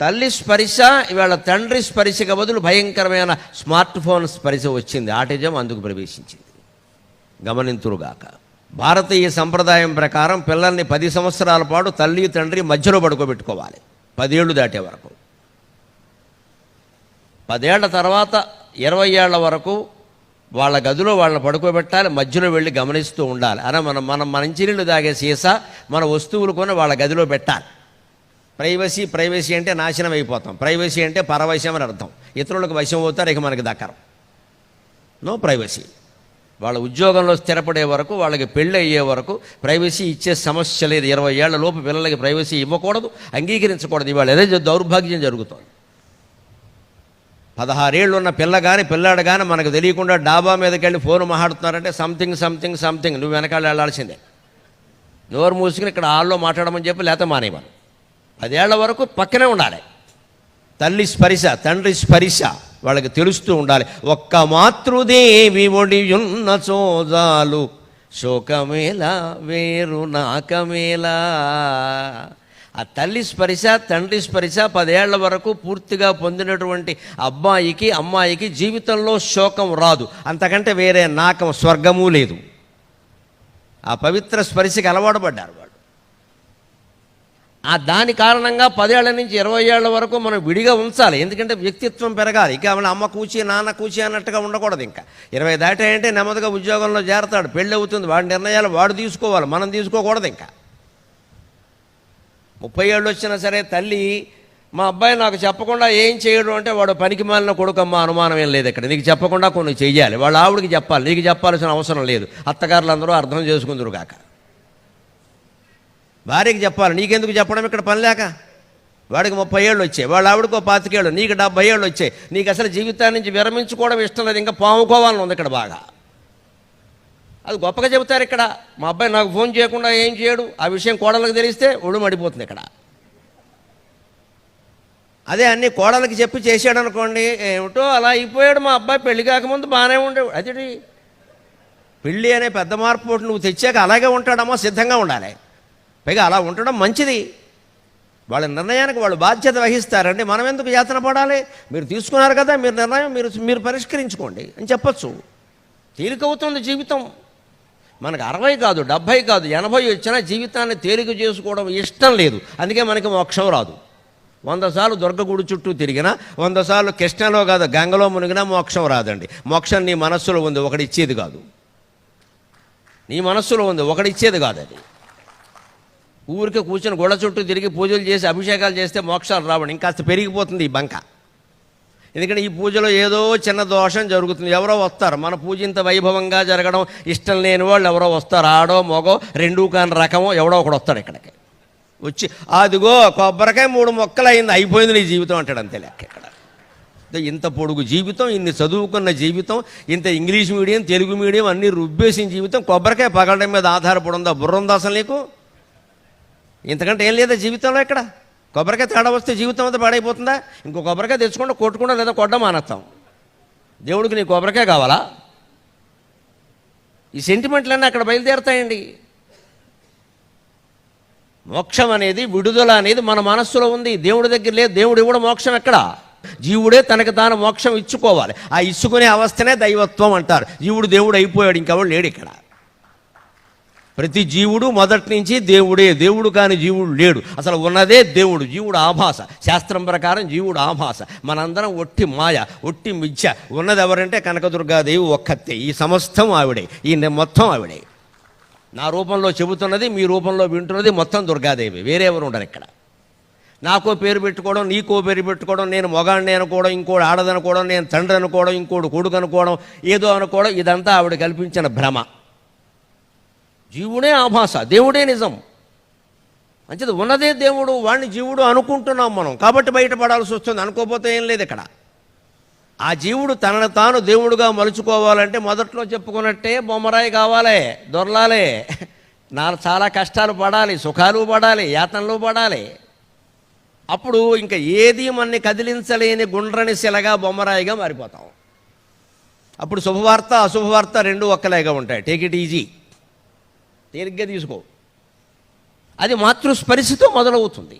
తల్లి స్పర్శ ఇవాళ తండ్రి స్పర్శకు బదులు భయంకరమైన స్మార్ట్ ఫోన్ స్పర్శ వచ్చింది. ఆటిజం అందుకు ప్రవేశించింది. గమనింతురుగాక. భారతీయ సంప్రదాయం ప్రకారం పిల్లల్ని పది సంవత్సరాల పాటు తల్లి తండ్రి మధ్యలో పడుకోబెట్టుకోవాలి. పదేళ్ళు దాటే వరకు. పదేళ్ళ తర్వాత ఇరవై ఏళ్ళ వరకు వాళ్ళ గదిలో వాళ్ళని పడుకోబెట్టాలి మధ్యలో వెళ్ళి గమనిస్తూ ఉండాలి. అలా మనం మనం మంచినీళ్ళు తాగే సీసా మన వస్తువులు కొని వాళ్ళ గదిలో పెట్టాలి. ప్రైవసీ ప్రైవసీ అంటే నాశనం అయిపోతాం. ప్రైవసీ అంటే పరవశం అని అర్థం. ఇతరులకు వశం అవుతారు ఇక మనకి దక్కరం. No privacy. వాళ్ళ ఉద్యోగంలో స్థిరపడే వరకు వాళ్ళకి పెళ్ళి అయ్యే వరకు ప్రైవసీ ఇచ్చే సమస్య లేదు. ఇరవై ఏళ్ళ లోపు పిల్లలకి ప్రైవసీ ఇవ్వకూడదు అంగీకరించకూడదు. ఇవాళ ఏదో దౌర్భాగ్యం జరుగుతుంది. పదహారేళ్ళు ఉన్న పిల్ల కానీ పిల్లాడు కానీ మనకు తెలియకుండా డాబా మీదకి వెళ్ళి ఫోన్ మాట్లాడుతున్నారంటే సంథింగ్ సంథింగ్ సంథింగ్ నువ్వు వెనకాల వెళ్ళాల్సిందే. నోరు మూసుకుని ఇక్కడ ఆల్లో మాట్లాడమని చెప్పి లేత మానేవారు పదేళ్ళ వరకు పక్కనే ఉండాలి. తల్లి స్పరిశ తండ్రి స్పరిశ వాళ్ళకి తెలుస్తూ ఉండాలి. ఒక్క మాతృదేవి ఒడియున్న చోదాలు శోకమేలా వేరు నాకమేలా ఆ తల్లి స్పరిశ తండ్రి స్పరిశ పదేళ్ళ వరకు పూర్తిగా పొందినటువంటి అబ్బాయికి అమ్మాయికి జీవితంలో శోకం రాదు. అంతకంటే వేరే నాకం స్వర్గము లేదు. ఆ పవిత్ర స్పరిశకి అలవాటు పడ్డారు వాళ్ళు. ఆ దాని కారణంగా పదేళ్ళ నుంచి ఇరవై ఏళ్ళ వరకు మనం విడిగా ఉంచాలి. ఎందుకంటే వ్యక్తిత్వం పెరగాలి. ఇక ఆమె అమ్మ కూచి నాన్న కూచి అన్నట్టుగా ఉండకూడదు ఇంకా. ఇరవై దాటాయంటే నెమ్మదిగా ఉద్యోగంలో చేరతాడు. పెళ్ళి అవుతుంది. వాడి నిర్ణయాలు వాడు తీసుకోవాలి. మనం తీసుకోకూడదు ఇంకా. ముప్పై ఏళ్ళు వచ్చినా సరే తల్లి మా అబ్బాయి నాకు చెప్పకుండా ఏం చేయడం అంటే వాడు పనికి మాలిన కొడుకమ్మ అనుమానం ఏం లేదు ఇక్కడ. నీకు చెప్పకుండా కొన్ని చెయ్యాలి. వాళ్ళ ఆవిడికి చెప్పాలి. నీకు చెప్పాల్సిన అవసరం లేదు. అత్తగారులు అందరూ అర్థం చేసుకుందరు కాక భార్యకి చెప్పాలి నీకెందుకు చెప్పడం ఇక్కడ పని లేక? వాడికి ముప్పై ఏళ్ళు వచ్చాయి వాళ్ళ ఆవిడకో పాతికేళ్ళు నీకు డెబ్బై ఏళ్ళు వచ్చాయి. నీకు అసలు జీవితాన్ని నుంచి విరమించుకోవడం ఇష్టం లేదు ఇంకా పాముకోవాలని ఉంది ఇక్కడ బాగా. అది గొప్పగా చెబుతారు ఇక్కడ. మా అబ్బాయి నాకు ఫోన్ చేయకుండా ఏం చేయడు ఆ విషయం కోడలకు తెలిస్తే ఒడు మడిపోతుంది ఇక్కడ. అదే అన్ని కోడలకి చెప్పి చేశాడు అనుకోండి ఏమిటో అలా అయిపోయాడు మా అబ్బాయి పెళ్ళి కాకముందు బాగానే ఉండేవాడు. అది పెళ్ళి అనే పెద్ద మార్పు నువ్వు తెచ్చాక అలాగే ఉంటాడమ్మో సిద్ధంగా ఉండాలి. పైగా అలా ఉండడం మంచిది. వాళ్ళ నిర్ణయానికి వాళ్ళు బాధ్యత వహిస్తారండి. మనం ఎందుకు యాతన పడాలి? మీరు తీసుకున్నారు కదా మీరు నిర్ణయం మీరు మీరు పరిష్కరించుకోండి అని చెప్పచ్చు. తేలికవుతుంది జీవితం. మనకు అరవై కాదు డెబ్భై కాదు ఎనభై వచ్చినా జీవితాన్ని తేలిక చేసుకోవడం ఇష్టం లేదు. అందుకే మనకి మోక్షం రాదు. వంద సార్లు దుర్గగుడి చుట్టూ తిరిగినా వంద సార్లు కృష్ణలో కాదు గంగలో మునిగినా మోక్షం రాదండి. మోక్షం నీ మనస్సులో ఉంది ఒకటి ఇచ్చేది కాదు. నీ మనస్సులో ఉంది ఒకటి ఇచ్చేది కాదు అది. ఊరికి కూర్చొని గోడ చుట్టూ తిరిగి పూజలు చేసి అభిషేకాలు చేస్తే మోక్షాలు రావడం ఇంకాస్త పెరిగిపోతుంది ఈ బంక. ఎందుకంటే ఈ పూజలో ఏదో చిన్న దోషం జరుగుతుంది. ఎవరో వస్తారు. మన పూజ ఇంత వైభవంగా జరగడం ఇష్టం లేని వాళ్ళు ఎవరో వస్తారు. ఆడో మొగో రెండు కాని రకమో ఎవడో ఒకడు వస్తాడు ఇక్కడికి. వచ్చి అదిగో కొబ్బరికాయ మూడు మొక్కలు అయింది అయిపోయింది నీ జీవితం అంటాడు అంతే లెక్క ఇక్కడ. ఇంత పొడుగు జీవితం ఇన్ని చదువుకున్న జీవితం ఇంత ఇంగ్లీష్ మీడియం తెలుగు మీడియం అన్నీ రుబ్బేసిన జీవితం కొబ్బరికాయ పగలడం మీద ఆధారపడి ఉందా బుర్ర అసలు నీకు? ఇంతకంటే ఏం లేదా జీవితంలో ఇక్కడ? కొబ్బరికాయ తేడా వస్తే జీవితం అంతా పాడైపోతుందా? ఇంకో కొబ్బరికాయ తెచ్చుకుంటూ కొట్టుకుండా లేదా కొడ్డ మానేస్తాం. దేవుడికి నీ కొబ్బరికాయ కావాలా? ఈ సెంటిమెంట్లన్నీ అక్కడ బయలుదేరుతాయండి. మోక్షం అనేది విడుదల అనేది మన మనస్సులో ఉంది. దేవుడి దగ్గర లేదు. దేవుడు ఇవ్వడం మోక్షం ఎక్కడ? జీవుడే తనకు తాను మోక్షం ఇచ్చుకోవాలి. ఆ ఇచ్చుకునే అవస్థనే దైవత్వం అంటారు. జీవుడు దేవుడు అయిపోయాడు. ఇంకెవడు లేడు ఇక్కడ. ప్రతి జీవుడు మొదటి నుంచి దేవుడే. దేవుడు కాని జీవుడు లేడు. అసలు ఉన్నదే దేవుడు. జీవుడు ఆభాస. శాస్త్రం ప్రకారం జీవుడు ఆభాస. మనందరం ఒట్టి మాయ ఒట్టి మిథ్య. ఉన్నది ఎవరంటే కనకదుర్గాదేవి ఒక్కతే. ఈ సమస్తం ఆవిడే. ఈ మొత్తం ఆవిడే. నా రూపంలో చెబుతున్నది మీ రూపంలో వింటున్నది మొత్తం దుర్గాదేవి. వేరే ఎవరు ఉండరు ఇక్కడ. నాకో పేరు పెట్టుకోవడం నీకో పేరు పెట్టుకోవడం నేను మొగాడిని అనుకోవడం ఇంకోడు ఆడదనుకోవడం నేను తండ్రి అనుకోవడం ఇంకోడు కొడుకు అనుకోవడం ఏదో అనుకోవడం ఇదంతా ఆవిడ కల్పించిన భ్రమ. జీవుడే ఆభాస దేవుడే నిజం. అంచేది ఉన్నదే దేవుడు వాడిని జీవుడు అనుకుంటున్నాం మనం. కాబట్టి బయటపడాల్సి వస్తుంది అనుకోకపోతే ఏం లేదు ఇక్కడ. ఆ జీవుడు తనను తాను దేవుడుగా మలుచుకోవాలంటే మొదట్లో చెప్పుకున్నట్టే బొమ్మరాయి కావాలి దొరలాలే. నా చాలా కష్టాలు పడాలి సుఖాలు పడాలి యాతనలు పడాలి. అప్పుడు ఇంకా ఏది మనని కదిలించలేని గుండ్రని శిలగా బొమ్మరాయిగా మారిపోతాం. అప్పుడు శుభవార్త అశుభవార్త రెండు ఒక్కలేగా ఉంటాయి. టేక్ ఇట్ ఈజీ తేలిగ్గా తీసుకో అది మాతృస్పరిశతో మొదలవుతుంది.